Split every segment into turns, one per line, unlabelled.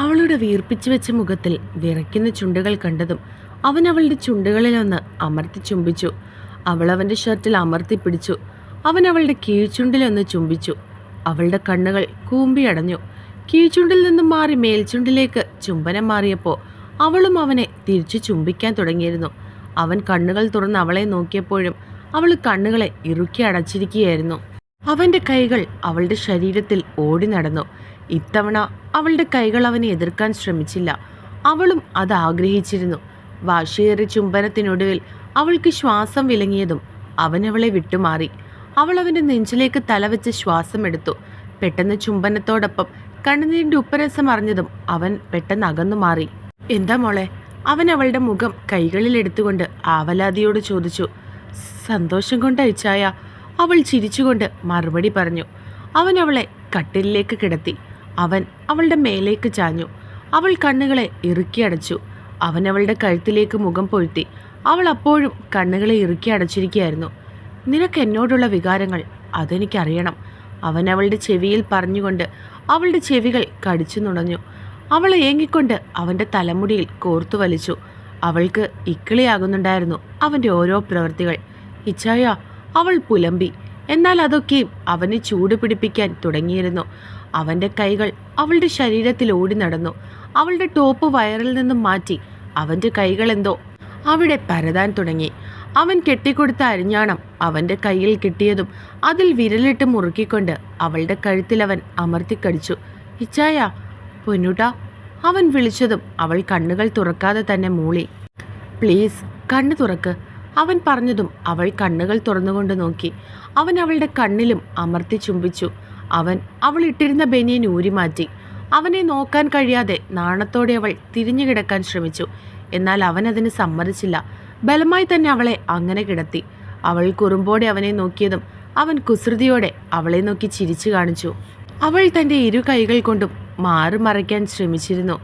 അവളുടെ വീർപ്പിച്ചു വെച്ച മുഖത്തിൽ വിറയ്ക്കുന്ന ചുണ്ടുകൾ കണ്ടതും അവൻ അവളുടെ ചുണ്ടുകളിലൊന്ന് അമർത്തി ചുംബിച്ചു. അവൾ അവന്റെ ഷർട്ടിൽ അമർത്തി പിടിച്ചു. അവൻ അവളുടെ കീഴ്ചുണ്ടിലൊന്ന് ചുംബിച്ചു. അവളുടെ കണ്ണുകൾ കൂമ്പിയടഞ്ഞു കീഴ്ചുണ്ടിൽ നിന്നും മാറി മേൽചുണ്ടിലേക്ക് ചുംബനം മാറിയപ്പോൾ അവളും അവനെ തിരിച്ചു ചുംബിക്കാൻ തുടങ്ങിയിരുന്നു. അവൻ കണ്ണുകൾ തുറന്ന് അവളെ നോക്കിയപ്പോഴും അവൾ കണ്ണുകളെ ഇറുക്കി അടച്ചിരിക്കുകയായിരുന്നു. അവന്റെ കൈകൾ അവളുടെ ശരീരത്തിൽ ഓടി നടന്നു. ഇത്തവണ അവളുടെ കൈകൾ അവനെ എതിർക്കാൻ ശ്രമിച്ചില്ല. അവളും അത് ആഗ്രഹിച്ചിരുന്നു. വാശിയേറെ ചുംബനത്തിനൊടുവിൽ അവൾക്ക് ശ്വാസം വിലങ്ങിയതും അവൻ അവളെ വിട്ടുമാറി. അവൾ അവന്റെ നെഞ്ചിലേക്ക് തലവെച്ച് ശ്വാസം എടുത്തു. പെട്ടെന്ന് ചുംബനത്തോടൊപ്പം കണ്ണുനീരിന്റെ ഉപ്പരസം അറിഞ്ഞതും അവൻ പെട്ടെന്ന് അകന്നു മാറി. എന്താ മോളെ? അവൻ അവളുടെ മുഖം കൈകളിൽ എടുത്തുകൊണ്ട് ആവലാതിയോട് ചോദിച്ചു. സന്തോഷം കൊണ്ട് അയച്ചായ അവൾ ചിരിച്ചുകൊണ്ട് മറുപടി പറഞ്ഞു. അവൻ അവളെ കട്ടിലിലേക്ക് കിടത്തി. അവൻ അവളുടെ മേലേക്ക് ചാഞ്ഞു. അവൾ കണ്ണുകളെ ഇറുക്കി അടച്ചു. അവൻ അവളുടെ കഴുത്തിലേക്ക് മുഖം പൊഴുത്തി. അവൾ അപ്പോഴും കണ്ണുകളെ ഇറുക്കി അടച്ചിരിക്കുകയായിരുന്നു. നിനക്ക് എന്നോടുള്ള വികാരങ്ങൾ അതെനിക്കറിയണം. അവൻ അവളുടെ ചെവിയിൽ പറഞ്ഞുകൊണ്ട് അവളുടെ ചെവികൾ കടിച്ചു നുണഞ്ഞു. അവൾ ഏങ്ങിക്കൊണ്ട് അവന്റെ തലമുടിയിൽ കോർത്തു വലിച്ചു. അവൾക്ക് ഇക്കിളിയാകുന്നുണ്ടായിരുന്നു അവന്റെ ഓരോ പ്രവൃത്തികൾ ഇച്ചായ അവൾ പുലമ്പി. എന്നാൽ അതൊക്കെയും അവനെ ചൂട് പിടിപ്പിക്കാൻ തുടങ്ങിയിരുന്നു. അവന്റെ കൈകൾ അവളുടെ ശരീരത്തിൽ ഓടി നടന്നു. അവളുടെ ടോപ്പ് വയറിൽ നിന്നും മാറ്റി അവന്റെ കൈകളെന്തോ അവിടെ പരതാൻ തുടങ്ങി. അവൻ കെട്ടിക്കൊടുത്ത അരിഞ്ഞാണം അവന്റെ കയ്യിൽ കിട്ടിയതും അതിൽ വിരലിട്ട് മുറുക്കിക്കൊണ്ട് അവളുടെ കഴുത്തിൽ അവൻ അമർത്തിക്കടിച്ചു ഇച്ചായ പൊന്നുട്ടാ അവൻ വിളിച്ചതും അവൾ കണ്ണുകൾ തുറക്കാതെ തന്നെ മൂളി. പ്ലീസ് കണ്ണു തുറക്ക്. അവൻ പറഞ്ഞതും അവൾ കണ്ണുകൾ തുറന്നുകൊണ്ട് നോക്കി. അവൻ അവളുടെ കണ്ണിലും അമർത്തി ചുംബിച്ചു. അവൻ അവൾ ഇട്ടിരുന്ന ബനിയൻ ഊരിമാറ്റി അവനെ നോക്കാൻ കഴിയാതെ നാണത്തോടെ അവൾ തിരിഞ്ഞു കിടക്കാൻ ശ്രമിച്ചു. എന്നാൽ അവൻ അതിന് സമ്മതിച്ചില്ല. ബലമായി തന്നെ അവളെ അങ്ങനെ കിടത്തി. അവൾ കുറുമ്പോടെ അവനെ നോക്കിയതും അവൻ കുസൃതിയോടെ അവളെ നോക്കി ചിരിച്ചു കാണിച്ചു. അവൾ തന്റെ ഇരു കൈകൾ കൊണ്ടും മാറി മറയ്ക്കാൻ ശ്രമിച്ചിരുന്നു.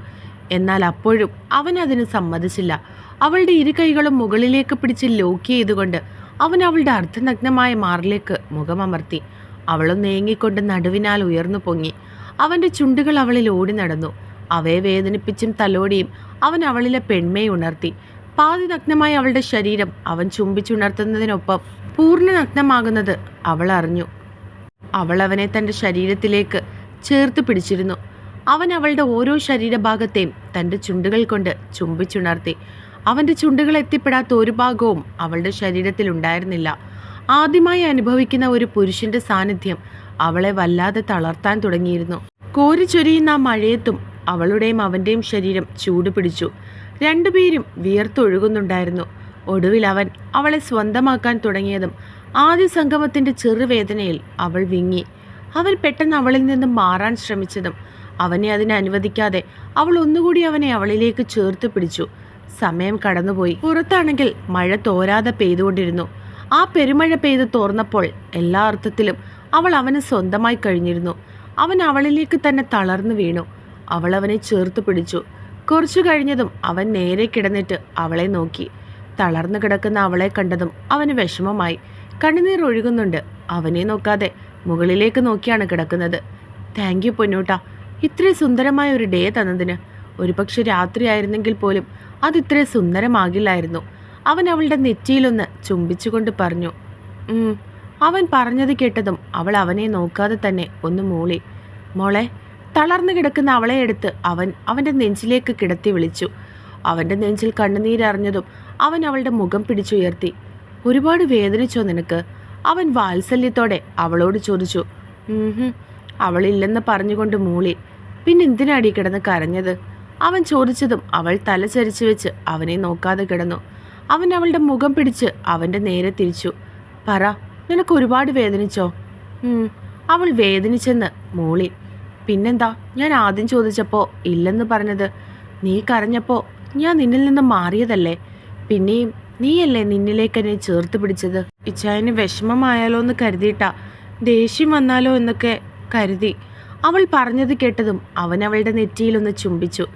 എന്നാൽ അപ്പോഴും അവൻ അതിന് സമ്മതിച്ചില്ല. അവളുടെ ഇരു കൈകളും മുകളിലേക്ക് പിടിച്ച് ലോക്ക് ചെയ്തുകൊണ്ട് അവൻ അവളുടെ അർദ്ധനഗ്നമായ മാറിലേക്ക് മുഖമമർത്തി. അവളും നേങ്ങിക്കൊണ്ട് നടുവിനാൽ ഉയർന്നു പൊങ്ങി. അവന്റെ ചുണ്ടുകൾ അവളിൽ ഓടി നടന്നു. അവയെ വേദനിപ്പിച്ചും തലോടിയും അവൻ അവളിലെ പെൺമയെ ഉണർത്തി. പാതി നഗ്നമായ അവളുടെ ശരീരം അവൻ ചുംബിച്ചുണർത്തുന്നതിനൊപ്പം പൂർണ നഗ്നമാകുന്നത് അവൾ അറിഞ്ഞു. അവൾ അവനെ തന്റെ ശരീരത്തിലേക്ക് ചേർത്ത് പിടിച്ചിരുന്നു. അവൻ അവളുടെ ഓരോ ശരീരഭാഗത്തെയും തന്റെ ചുണ്ടുകൾ കൊണ്ട് ചുംബിച്ചുണർത്തി. അവന്റെ ചുണ്ടുകൾ എത്തിപ്പെടാത്ത ഒരു ഭാഗവും അവളുടെ ശരീരത്തിൽ ഉണ്ടായിരുന്നില്ല. ആദ്യമായി അനുഭവിക്കുന്ന ഒരു പുരുഷന്റെ സാന്നിധ്യം അവളെ വല്ലാതെ തളർത്താൻ തുടങ്ങിയിരുന്നു. കോരിച്ചൊരിയുന്ന ആ മഴയത്തും അവളുടെയും അവന്റെയും ശരീരം ചൂട് പിടിച്ചു. രണ്ടുപേരും വിയർത്തൊഴുകുന്നുണ്ടായിരുന്നു. ഒടുവിൽ അവൻ അവളെ സ്വന്തമാക്കാൻ തുടങ്ങിയതും ആദ്യ സംഗമത്തിന്റെ ചെറുവേദനയിൽ അവൾ വിങ്ങി. അവൻ പെട്ടെന്ന് അവളിൽ നിന്നും മാറാൻ ശ്രമിച്ചതും അവനെ അതിനെ അനുവദിക്കാതെ അവൾ ഒന്നുകൂടി അവനെ അവളിലേക്ക് ചേർത്ത് പിടിച്ചു. സമയം കടന്നുപോയി. പുറത്താണെങ്കിൽ മഴ തോരാതെ പെയ്തുകൊണ്ടിരുന്നു. ആ പെരുമഴ പെയ്ത് തോർന്നപ്പോൾ എല്ലാ അർത്ഥത്തിലും അവൾ അവന് സ്വന്തമായി കഴിഞ്ഞിരുന്നു. അവൻ അവളിലേക്ക് തന്നെ തളർന്നു വീണു. അവൾ അവനെ ചേർത്ത് പിടിച്ചു. കുറച്ചു കഴിഞ്ഞതും അവൻ നേരെ കിടന്നിട്ട് അവളെ നോക്കി. തളർന്നു കിടക്കുന്ന അവളെ കണ്ടതും അവന് വിഷമമായി. കണ്ണുനീർ ഒഴുകുന്നുണ്ട്. അവനെ നോക്കാതെ മുകളിലേക്ക് നോക്കിയാണ് കിടക്കുന്നത്. താങ്ക് യു പൊന്നൂട്ടാ. ഇത്രയും സുന്ദരമായ ഒരു ഡേ തന്നതിന്. ഒരുപക്ഷെ രാത്രിയായിരുന്നെങ്കിൽ പോലും അത് ഇത്ര സുന്ദരമാകില്ലായിരുന്നു. അവൻ അവളുടെ നെറ്റിയിലൊന്ന് ചുംബിച്ചുകൊണ്ട് പറഞ്ഞു അവൻ പറഞ്ഞത് കേട്ടതും അവൾ അവനെ നോക്കാതെ തന്നെ ഒന്ന് മൂളി. മോളെ തളർന്നു കിടക്കുന്ന അവളെ എടുത്ത് അവൻ അവന്റെ നെഞ്ചിലേക്ക് കിടത്തി വിളിച്ചു. അവന്റെ നെഞ്ചിൽ കണ്ണുനീരറിഞ്ഞതും അവൻ അവളുടെ മുഖം പിടിച്ചുയർത്തി. ഒരുപാട് വേദനിച്ചോ നിനക്ക് അവൻ വാത്സല്യത്തോടെ അവളോട് ചോദിച്ചു. അവളില്ലെന്ന് പറഞ്ഞുകൊണ്ട് മൂളി. പിന്നെന്തിനാടി കിടന്ന് കരഞ്ഞത്? അവൻ ചോദിച്ചതും അവൾ തലചരിച്ചു വെച്ച് അവനെ നോക്കാതെ കിടന്നു. അവൻ അവളുടെ മുഖം പിടിച്ച് അവന്റെ നേരെ തിരിച്ചു. പറ നിനക്ക് ഒരുപാട് വേദനിച്ചോ? അവൾ വേദനിച്ചെന്ന് മൂളി. പിന്നെന്താ ഞാൻ ആദ്യം ചോദിച്ചപ്പോൾ ഇല്ലെന്ന് പറഞ്ഞത്? നീ കരഞ്ഞപ്പോൾ ഞാൻ നിന്നിൽ നിന്ന് മാറിയതല്ലേ? പിന്നെയും നീയല്ലേ നിന്നിലേക്ക് എന്നെ ചേർത്ത് പിടിച്ചത്? ഇച്ചായന് വിഷമമായാലോ എന്ന് കരുതിയിട്ടാ ദേഷ്യം വന്നാലോ എന്നൊക്കെ കരുതി. അവൾ പറഞ്ഞത് കേട്ടതും അവൻ അവളുടെ നെറ്റിയിലൊന്ന് ചുംബിച്ചു.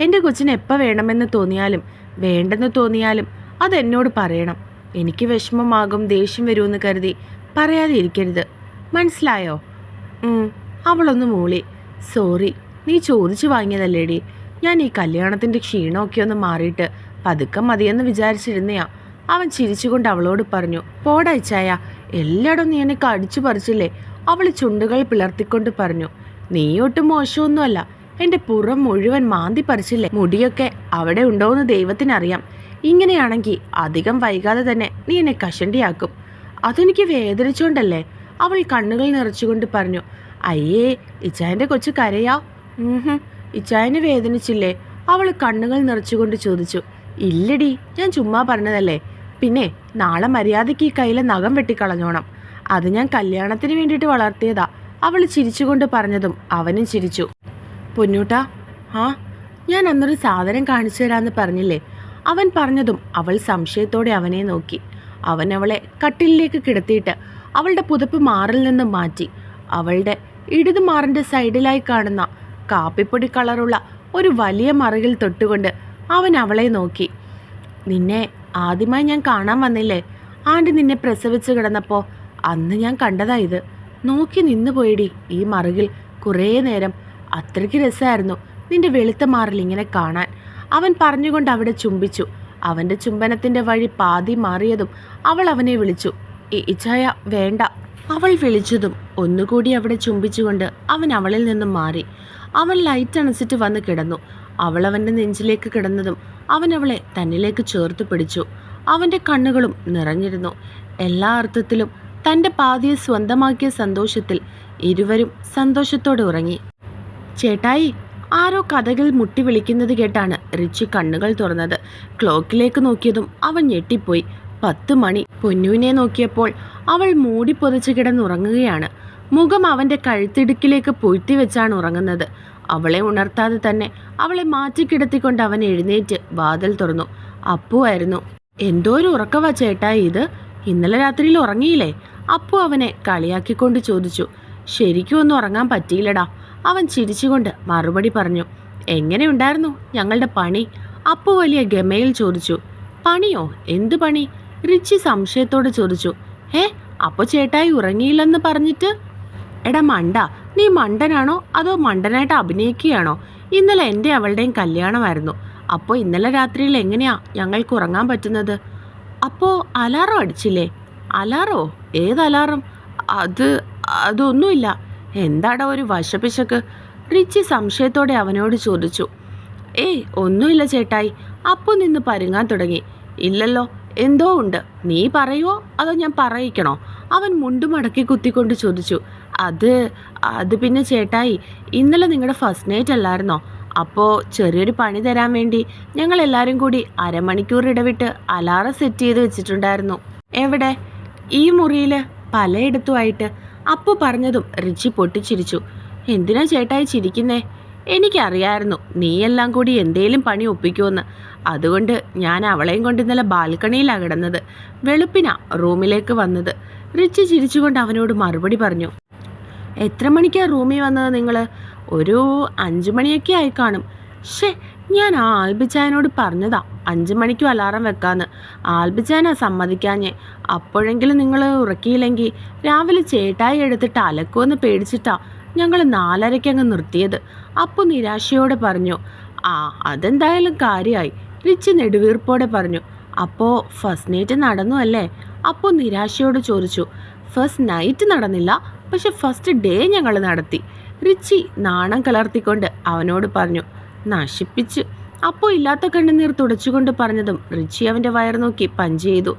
എന്റെ കൊച്ചിന് എപ്പോൾ വേണമെന്ന് തോന്നിയാലും വേണ്ടെന്ന് തോന്നിയാലും അതെന്നോട് പറയണം. എനിക്ക് വിഷമമാകും ദേഷ്യം വരുമെന്ന് കരുതി പറയാതെ ഇരിക്കരുത്. മനസ്സിലായോ? അവളൊന്ന് മൂളി. സോറി നീ ചോദിച്ചു വാങ്ങിയതല്ലേടി. ഞാൻ ഈ കല്യാണത്തിന്റെ ക്ഷീണമൊക്കെ ഒന്ന് മാറിയിട്ട് പതുക്കെ മതിയെന്ന് വിചാരിച്ചിരുന്നയാ. അവൻ ചിരിച്ചുകൊണ്ട് അവളോട് പറഞ്ഞു പോടാ ഇച്ചായ എല്ലായിടും നീ എന്നെ കടിച്ചു പറിച്ചില്ലേ? അവൾ ചുണ്ടുകൾ പിളർത്തിക്കൊണ്ട് പറഞ്ഞു നീ മോശമൊന്നുമല്ല. എന്റെ പുറം മുഴുവൻ മാന്തി പറിച്ചില്ലേ? മുടിയൊക്കെ അവിടെ ഉണ്ടോയെന്ന് ദൈവത്തിനറിയാം. ഇങ്ങനെയാണെങ്കിൽ അധികം വൈകാതെ തന്നെ നീ എന്നെ കഷണ്ടിയാക്കും. അതെനിക്ക് വേദനിച്ചുകൊണ്ടല്ലേ അവൾ കണ്ണുകൾ നിറച്ചുകൊണ്ട് പറഞ്ഞു അയ്യേ ഇച്ചായന്റെ കൊച്ചു കരയാ. ഇച്ചായനെ വേദനിച്ചില്ലേ? അവൾ കണ്ണുകൾ നിറച്ചുകൊണ്ട് ചോദിച്ചു ഇല്ലടി ഞാൻ ചുമ്മാ പറഞ്ഞതല്ലേ? പിന്നെ നാളെ മര്യാദയ്ക്ക് ഈ കയ്യിലെ നഖം വെട്ടിക്കളഞ്ഞോണം. അത് ഞാൻ കല്യാണത്തിന് വേണ്ടിയിട്ട് വളർത്തിയതാ. അവൾ ചിരിച്ചുകൊണ്ട് പറഞ്ഞതും അവനും ചിരിച്ചു. പൊന്നൂട്ട ആ ഞാൻ അന്നൊരു സാധനം കാണിച്ചു തരാമെന്ന് പറഞ്ഞില്ലേ? അവൻ പറഞ്ഞതും അവൾ സംശയത്തോടെ അവനെ നോക്കി. അവൻ അവളെ കട്ടിലിലേക്ക് കിടത്തിയിട്ട് അവളുടെ പുതപ്പ് മാറിൽ നിന്ന് മാറ്റി. അവളുടെ ഇടത് മാറിന്റെ സൈഡിലായി കാണുന്ന കാപ്പിപ്പൊടി കളറുള്ള ഒരു വലിയ മറകിൽ തൊട്ടുകൊണ്ട് അവൻ അവളെ നോക്കി. നിന്നെ ആദ്യമായി ഞാൻ കാണാൻ വന്നില്ലേ? ആണ്ടി നിന്നെ പ്രസവിച്ച് കിടന്നപ്പോൾ അന്ന് ഞാൻ കണ്ടതാ ഇത്. നോക്കി നിന്നു പോയിടി ഈ മറുകിൽ കുറേ നേരം. അത്രയ്ക്ക് രസമായിരുന്നു നിന്റെ വെളുത്ത മാറിൽ ഇങ്ങനെ കാണാൻ. അവൻ പറഞ്ഞുകൊണ്ട് അവിടെ ചുംബിച്ചു. അവന്റെ ചുംബനത്തിന്റെ വഴി പാതി മാറിയതും അവൾ അവനെ വിളിച്ചു. "ഇ- ഇച്ചായ വേണ്ട. അവൾ വിളിച്ചതും ഒന്നുകൂടി അവിടെ ചുംബിച്ചുകൊണ്ട് അവൻ അവളിൽ നിന്നും മാറി. അവൻ ലൈറ്റ് അണച്ചിട്ട് വന്ന് കിടന്നു. അവൾ അവന്റെ നെഞ്ചിലേക്ക് കിടന്നതും അവൻ അവളെ തന്നിലേക്ക് ചേർത്ത് പിടിച്ചു. അവന്റെ കണ്ണുകളും നിറഞ്ഞിരുന്നു. എല്ലാ അർത്ഥത്തിലും തന്റെ പാതിയെ സ്വന്തമാക്കിയ സന്തോഷത്തിൽ ഇരുവരും സന്തോഷത്തോടെ ഉറങ്ങി. ചേട്ടായി ആരോ കഥകൾ മുട്ടി വിളിക്കുന്നത് കേട്ടാണ് റിച്ചി കണ്ണുകൾ തുറന്നത്. ക്ലോക്കിലേക്ക് നോക്കിയതും അവൻ ഞെട്ടിപ്പോയി. പത്ത് മണി. പൊന്നുവിനെ നോക്കിയപ്പോൾ അവൾ മൂടി പൊതിച്ച് കിടന്നുറങ്ങുകയാണ്. മുഖം അവന്റെ കഴുത്തിടുക്കിലേക്ക് പൊയ്ത്തി വെച്ചാണ് ഉറങ്ങുന്നത്. അവളെ ഉണർത്താതെ തന്നെ അവളെ മാറ്റിക്കിടത്തിക്കൊണ്ട് അവൻ എഴുന്നേറ്റ് വാതിൽ തുറന്നു. അപ്പു ആയിരുന്നു എന്തോ ഒരു ഉറക്കവാ ചേട്ടാ ഇത്? ഇന്നലെ രാത്രിയിൽ ഉറങ്ങിയില്ലേ? അപ്പു അവനെ കളിയാക്കിക്കൊണ്ട് ചോദിച്ചു ശരിക്കും ഒന്നും ഉറങ്ങാൻ പറ്റിയില്ലടാ. അവൻ ചിരിച്ചുകൊണ്ട് മറുപടി പറഞ്ഞു എങ്ങനെയുണ്ടായിരുന്നു ഞങ്ങളുടെ പണി? അപ്പു വലിയ ഗമയിൽ ചോദിച്ചു പണിയോ? എന്തു പണി? റിച്ചി സംശയത്തോടെ ചോദിച്ചു ഏ അപ്പൊ ചേട്ടായി ഉറങ്ങിയില്ലെന്ന് പറഞ്ഞിട്ട്? എടാ മണ്ട നീ മണ്ടനാണോ? അതോ മണ്ടനായിട്ട് അഭിനയിക്കുകയാണോ? ഇന്നലെ എന്റെ അവളുടെയും കല്യാണമായിരുന്നു. അപ്പോൾ ഇന്നലെ രാത്രിയിൽ എങ്ങനെയാ ഞങ്ങൾക്ക് ഉറങ്ങാൻ പറ്റുന്നത്? അപ്പോൾ അലാറം അടിച്ചില്ലേ? അലാറോ? ഏത് അലാറം അത് അതൊന്നുമില്ല. എന്താടാ ഒരു വശപിശക്ക് റിച്ചി സംശയത്തോടെ അവനോട് ചോദിച്ചു. ഏയ് ഒന്നുമില്ല ചേട്ടായി. അപ്പോൾ നിന്ന് പരുങ്ങാൻ തുടങ്ങി. ഇല്ലല്ലോ എന്തോ ഉണ്ട്. നീ പറയുവോ? അതോ ഞാൻ പറയിക്കണോ? അവൻ മുണ്ടുമടക്കി കുത്തിക്കൊണ്ട് ചോദിച്ചു. അത് അത് പിന്നെ ചേട്ടായി ഇന്നലെ നിങ്ങളുടെ ഫസ്റ്റ് നൈറ്റ് അല്ലായിരുന്നോ? അപ്പോൾ ചെറിയൊരു പണി തരാൻ വേണ്ടി ഞങ്ങൾ എല്ലാവരും കൂടി അരമണിക്കൂർ ഇടവിട്ട് അലാറം സെറ്റ് ചെയ്ത് വെച്ചിട്ടുണ്ടായിരുന്നു. എവിടെ? ഈ മുറിയിൽ പലയിടത്തുമായിട്ട്. അപ്പു പറഞ്ഞതും റിച്ചി പൊട്ടിച്ചിരിച്ചു. എന്തിനാ ചേട്ടായി ചിരിക്കുന്നേ? എനിക്കറിയായിരുന്നു നീയെല്ലാം കൂടി എന്തേലും പണി ഒപ്പിക്കുമെന്ന് അതുകൊണ്ട് ഞാൻ അവളെയും കൊണ്ട് ഇന്നലെ ബാൽക്കണിയിലാണ് കിടന്നത്. വെളുപ്പിനാ റൂമിലേക്ക് വന്നത്. റിച്ചി ചിരിച്ചുകൊണ്ട് അവനോട് മറുപടി പറഞ്ഞു. എത്ര മണിക്കാണ് റൂമിൽ വന്നത് നിങ്ങൾ ഒരു അഞ്ചു മണിയൊക്കെ ആയി കാണും. ഷേ ഞാൻ ആ ആൽബിച്ചായനോട് പറഞ്ഞതാ. അഞ്ചു മണിക്കും അലാറം വെക്കാന്ന്. ആൽബിച്ചാനാ സമ്മതിക്കാഞ്ഞേ. അപ്പോഴെങ്കിലും നിങ്ങൾ ഉറക്കിയില്ലെങ്കിൽ രാവിലെ ചേട്ടായി എടുത്തിട്ട് അലക്കുമെന്ന് പേടിച്ചിട്ടാ ഞങ്ങൾ നാലരയ്ക്ക് അങ്ങ് നിർത്തിയത്. അപ്പു നിരാശയോടെ പറഞ്ഞു ആ അതെന്തായാലും കാര്യമായി റിച്ച് നെടുവീർപ്പോടെ പറഞ്ഞു അപ്പോൾ ഫസ്റ്റ് നൈറ്റ് നടന്നു അല്ലേ? അപ്പോൾ നിരാശയോട് ചോദിച്ചു ഫസ്റ്റ് നൈറ്റ് നടന്നില്ല? പക്ഷെ ഫസ്റ്റ് ഡേ ഞങ്ങൾ നടത്തി. റിച്ചി നാണം കലർത്തിക്കൊണ്ട് അവനോട് പറഞ്ഞു നശിപ്പിച്ച്. അപ്പോൾ ഇല്ലാത്ത കണ്ണുനീർ തുടച്ചുകൊണ്ട് പറഞ്ഞതും റിച്ചി അവന്റെ വയർ നോക്കി പഞ്ച് ചെയ്തു.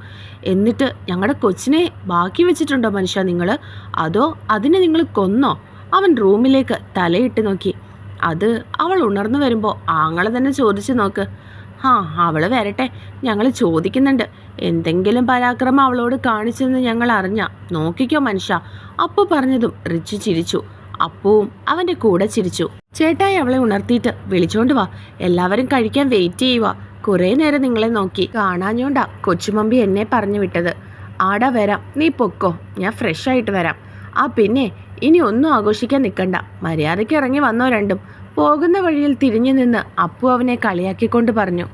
എന്നിട്ട് ഞങ്ങളുടെ കൊച്ചിനെ ബാക്കി വെച്ചിട്ടുണ്ടോ മനുഷ്യ നിങ്ങൾ അതോ അതിനെ നിങ്ങൾ കൊന്നോ? അവൻ റൂമിലേക്ക് തലയിട്ട് നോക്കി. അത് അവൾ ഉണർന്നു വരുമ്പോൾ ആങ്ങളെ തന്നെ ചോദിച്ചു നോക്ക്. ആ അവൾ വരട്ടെ. ഞങ്ങൾ ചോദിക്കുന്നുണ്ട്. എന്തെങ്കിലും പരാക്രമം അവളോട് കാണിച്ചെന്ന് ഞങ്ങൾ അറിഞ്ഞ. നോക്കിക്കോ മനുഷ്യ. അപ്പു പറഞ്ഞതും റിച്ചു ചിരിച്ചു. അപ്പുവും അവന്റെ കൂടെ ചിരിച്ചു. ചേട്ടായി അവളെ ഉണർത്തിയിട്ട് വിളിച്ചോണ്ട് വാ. എല്ലാവരും കഴിക്കാൻ വെയിറ്റ് ചെയ്യുക. കുറേ നേരം നിങ്ങളെ നോക്കി. കാണാഞ്ഞോണ്ടാ കൊച്ചുമമ്പി എന്നെ പറഞ്ഞു വിട്ടത്. ആടാ വരാം. നീ പൊക്കോ. ഞാൻ ഫ്രഷ് ആയിട്ട് വരാം. ആ പിന്നെ ഇനി ഒന്നും ആഘോഷിക്കാൻ നിൽക്കണ്ട മര്യാദയ്ക്ക് ഇറങ്ങി വന്നോ രണ്ടും. പോകുന്ന വഴിയിൽ തിരിഞ്ഞു നിന്ന് അപ്പു അവനെ കളിയാക്കിക്കൊണ്ട് പറഞ്ഞു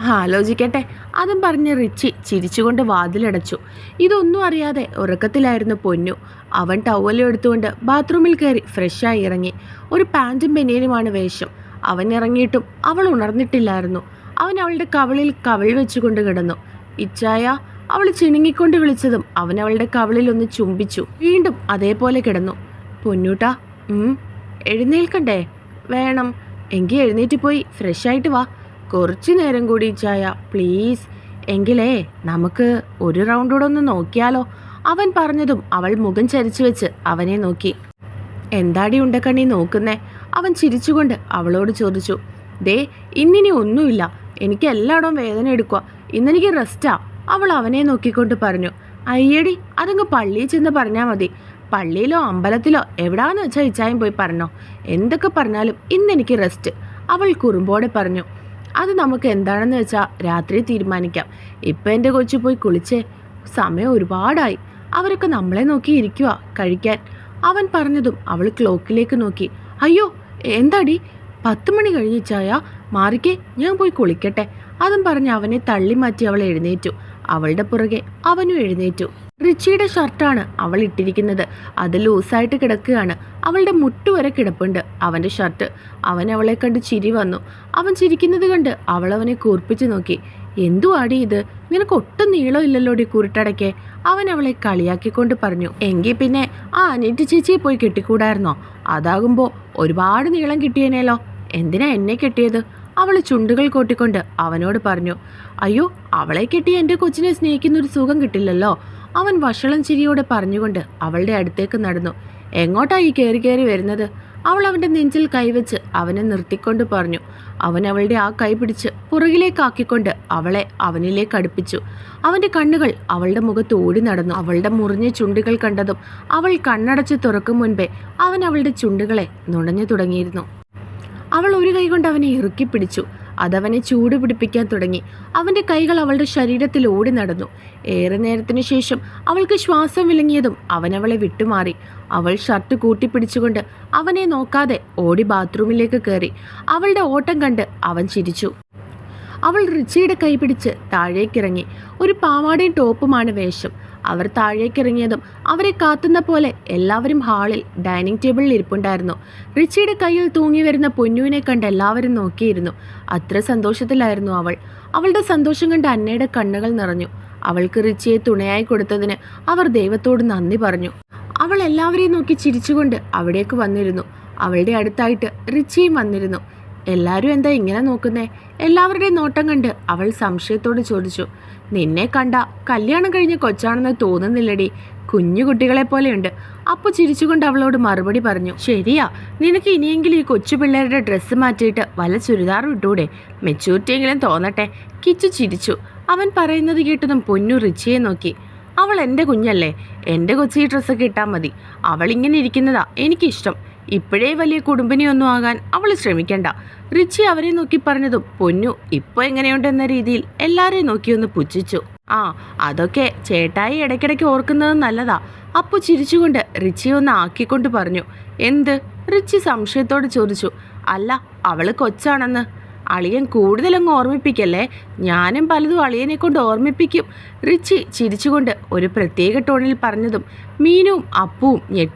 ആലോചിക്കട്ടെ അതും പറഞ്ഞ് റിച്ചി ചിരിച്ചുകൊണ്ട് വാതിലടച്ചു. ഇതൊന്നും അറിയാതെ ഉറക്കത്തിലായിരുന്നു പൊന്നു. അവൻ ടവലും എടുത്തുകൊണ്ട് ബാത്റൂമിൽ കയറി ഫ്രഷായി ഇറങ്ങി. ഒരു പാന്റും ബനിയനുമാണ് വേഷം. അവൻ ഇറങ്ങിയിട്ടും അവൾ ഉണർന്നിട്ടില്ലായിരുന്നു. അവൻ അവളുടെ കവളിൽ കവൾ വെച്ചുകൊണ്ട് കിടന്നു. ഇച്ചായ അവൾ ചിണുങ്ങിക്കൊണ്ട് വിളിച്ചതും അവൻ അവളുടെ കവളിൽ ഒന്ന് ചുംബിച്ചു. വീണ്ടും അതേപോലെ കിടന്നു. പൊന്നൂട്ടാ എഴുന്നേൽക്കണ്ടേ? വേണം. എങ്കിൽ എഴുന്നേറ്റ് പോയി ഫ്രഷ് ആയിട്ട് വാ. കുറച്ച് നേരം കൂടി ചായ പ്ലീസ് എങ്കിലേ നമുക്ക് ഒരു റൗണ്ടൂടെ ഒന്ന് നോക്കിയാലോ? അവൻ പറഞ്ഞതും അവൾ മുഖം ചരിച്ചു വെച്ച് അവനെ നോക്കി. എന്താടി ഉണ്ടക്കണ്ണി നോക്കുന്നേ? അവൻ ചിരിച്ചുകൊണ്ട് അവളോട് ചോദിച്ചു. ദേ ഇന്നിനി ഒന്നുമില്ല. എനിക്ക് എല്ലായിടവും വേദന എടുക്കുക ഇന്നെനിക്ക് റെസ്റ്റാ അവൾ അവനെ നോക്കിക്കൊണ്ട് പറഞ്ഞു. അയ്യടി അതങ്ങ് പള്ളിയിൽ ചെന്ന് പറഞ്ഞാൽ മതി. പള്ളിയിലോ അമ്പലത്തിലോ എവിടാന്ന് വെച്ചാൽ ഇച്ചായും പോയി പറഞ്ഞോ. എന്തൊക്കെ പറഞ്ഞാലും ഇന്നെനിക്ക് റെസ്റ്റ് അവൾ കുറുമ്പോടെ പറഞ്ഞു അത് നമുക്ക് എന്താണെന്ന് വെച്ചാൽ രാത്രി തീരുമാനിക്കാം. ഇപ്പം എന്റെ കൊച്ചു പോയി കുളിച്ചേ. സമയം ഒരുപാടായി. അവരൊക്കെ നമ്മളെ നോക്കി ഇരിക്കുക കഴിക്കാൻ. അവൻ പറഞ്ഞതും അവൾ ക്ലോക്കിലേക്ക് നോക്കി അയ്യോ എന്താടി? പത്ത് മണി കഴിഞ്ഞ് ചായ മാറിക്കേ ഞാൻ പോയി കുളിക്കട്ടെ. അതും പറഞ്ഞ് അവനെ തള്ളി മാറ്റി അവൾ എഴുന്നേറ്റു. അവളുടെ പുറകെ അവനും എഴുന്നേറ്റു. റിച്ചിയുടെ ഷർട്ടാണ് അവൾ ഇട്ടിരിക്കുന്നത്. അത് ലൂസായിട്ട് കിടക്കുകയാണ്. അവളുടെ മുട്ടുവരെ കിടപ്പുണ്ട്. അവന്റെ ഷർട്ട്. അവൻ അവളെ കണ്ട് ചിരി വന്നു. അവൻ ചിരിക്കുന്നത് കണ്ട് അവൾ അവനെ കൂർപ്പിച്ചു നോക്കി. എന്തുവാടി ഇത്? നിനക്ക് ഒട്ടും നീളമില്ലല്ലോടി കുരുട്ടടയ്ക്ക്? അവൻ അവളെ കളിയാക്കിക്കൊണ്ട് പറഞ്ഞു. എങ്കിൽ പിന്നെ ആ അനിയറ്റി ചേച്ചിയെ പോയി കെട്ടിക്കൂടായിരുന്നോ? അതാകുമ്പോൾ ഒരുപാട് നീളം കിട്ടിയേനേലോ? എന്തിനാ എന്നെ കെട്ടിയത്? അവൾ ചുണ്ടുകൾ കൊട്ടിക്കൊണ്ട് അവനോട് പറഞ്ഞു അയ്യോ അവളെ കെട്ടി എന്റെ കൊച്ചിനെ സ്നേഹിക്കുന്നൊരു സുഖം കിട്ടില്ലല്ലോ. അവൻ വഷളം ചിരിയോടെ പറഞ്ഞുകൊണ്ട് അവളുടെ അടുത്തേക്ക് നടന്നു. എങ്ങോട്ടാ ഈ കയറി കയറി വരുന്നത്? അവൾ അവന്റെ നെഞ്ചിൽ കൈവച്ച് അവനെ നിർത്തിക്കൊണ്ട് പറഞ്ഞു. അവൻ അവളുടെ ആ കൈ പിടിച്ച് പുറകിലേക്കാക്കിക്കൊണ്ട് അവളെ അവനിലേക്ക് അടുപ്പിച്ചു. അവന്റെ കണ്ണുകൾ അവളുടെ മുഖത്ത് ഓടി നടന്നു. അവളുടെ മുറിഞ്ഞ ചുണ്ടുകൾ കണ്ടതും അവൾ കണ്ണടച്ച് തുറക്കും മുൻപേ അവൻ അവളുടെ ചുണ്ടുകളെ നുണഞ്ഞു തുടങ്ങിയിരുന്നു. അവൾ ഒരു കൈ കൊണ്ട് അവനെ ഇറുക്കി പിടിച്ചു. അതവനെ ചൂട് പിടിപ്പിക്കാൻ തുടങ്ങി. അവന്റെ കൈകൾ അവളുടെ ശരീരത്തിൽ ഓടി നടന്നു. ഏറെ നേരത്തിനു ശേഷം അവൾക്ക് ശ്വാസം വിലങ്ങിയതും അവനവളെ വിട്ടുമാറി. അവൾ ഷർട്ട് കൂട്ടിപ്പിടിച്ചുകൊണ്ട് അവനെ നോക്കാതെ ഓടി ബാത്റൂമിലേക്ക് കയറി. അവളുടെ ഓട്ടം കണ്ട് അവൻ ചിരിച്ചു. അവൾ റിച്ചിയുടെ കൈ പിടിച്ച് താഴേക്കിറങ്ങി. ഒരു പാവാടയും ടോപ്പുമാണ് വേഷം. അവർ താഴേക്കിറങ്ങിയതും അവരെ കാത്തുന്ന പോലെ എല്ലാവരും ഹാളിൽ ഡൈനിങ് ടേബിളിൽ ഇരിപ്പുണ്ടായിരുന്നു. റിച്ചിയുടെ കയ്യിൽ തൂങ്ങി വരുന്ന പൊന്നുവിനെ കണ്ട് എല്ലാവരും നോക്കിയിരുന്നു. അത്ര സന്തോഷത്തിലായിരുന്നു അവൾ. അവളുടെ സന്തോഷം കണ്ട് അന്നയുടെ കണ്ണുകൾ നിറഞ്ഞു. അവൾക്ക് റിച്ചിയെ തുണയായി കൊടുത്തതിന് അവർ ദൈവത്തോട് നന്ദി പറഞ്ഞു. അവൾ എല്ലാവരെയും നോക്കി ചിരിച്ചുകൊണ്ട് അവിടേക്ക് വന്നിരുന്നു. അവളുടെ അടുത്തായിട്ട് റിച്ചിയും വന്നിരുന്നു. എല്ലാവരും എന്താ ഇങ്ങനെ നോക്കുന്നേ? എല്ലാവരുടെയും നോട്ടം കണ്ട് അവൾ സംശയത്തോട് ചോദിച്ചു. നിന്നെ കണ്ട കല്യാണം കഴിഞ്ഞ കൊച്ചാണെന്ന് തോന്നുന്നില്ലടി. കുഞ്ഞു കുട്ടികളെ പോലെയുണ്ട്. അപ്പു ചിരിച്ചുകൊണ്ട് അവളോട് മറുപടി പറഞ്ഞു ശരിയാ നിനക്ക് ഇനിയെങ്കിലും ഈ കൊച്ചു പിള്ളേരുടെ ഡ്രസ്സ് മാറ്റിയിട്ട് വല്ല ചുരിദാറും ഇട്ടൂടെ? മെച്ചൂരിറ്റിയെങ്കിലും തോന്നട്ടെ. കിച്ചു ചിരിച്ചു. അവൻ പറയുന്നത് കേട്ടതും പൊന്നു റിച്ചിയെ നോക്കി. അവൾ എന്റെ കുഞ്ഞല്ലേ? എന്റെ കൊച്ചി ഡ്രസ്സൊക്കെ ഇട്ടാൽ മതി. അവൾ ഇങ്ങനെ ഇരിക്കുന്നതാ എനിക്കിഷ്ടം. ഇപ്പോഴേ വലിയ കുടുംബിനിയൊന്നും ആകാൻ അവൾ ശ്രമിക്കണ്ട. റിച്ചി അവരെ നോക്കി പറഞ്ഞതും പൊന്നു ഇപ്പോൾ എങ്ങനെയുണ്ടെന്ന രീതിയിൽ എല്ലാരെയും നോക്കിയൊന്ന് പുച്ഛിച്ചു. ആ അതൊക്കെ ചേട്ടായി ഇടയ്ക്കിടയ്ക്ക് ഓർക്കുന്നത് നല്ലതാ. അപ്പു ചിരിച്ചുകൊണ്ട് റിച്ചി ഒന്ന് ആക്കിക്കൊണ്ട് പറഞ്ഞു എന്ത്? റിച്ചി സംശയത്തോട് ചോദിച്ചു അല്ല അവൾ കൊച്ചാണെന്ന്. അളിയൻ കൂടുതലങ്ങ് ഓർമ്മിപ്പിക്കല്ലേ? ഞാനും പലതും അളിയനെ കൊണ്ട് ഓർമ്മിപ്പിക്കും. റിച്ചി ചിരിച്ചുകൊണ്ട് ഒരു പ്രത്യേക ടോണിൽ പറഞ്ഞതും മീനുവും അപ്പുവും ഞെട്ടി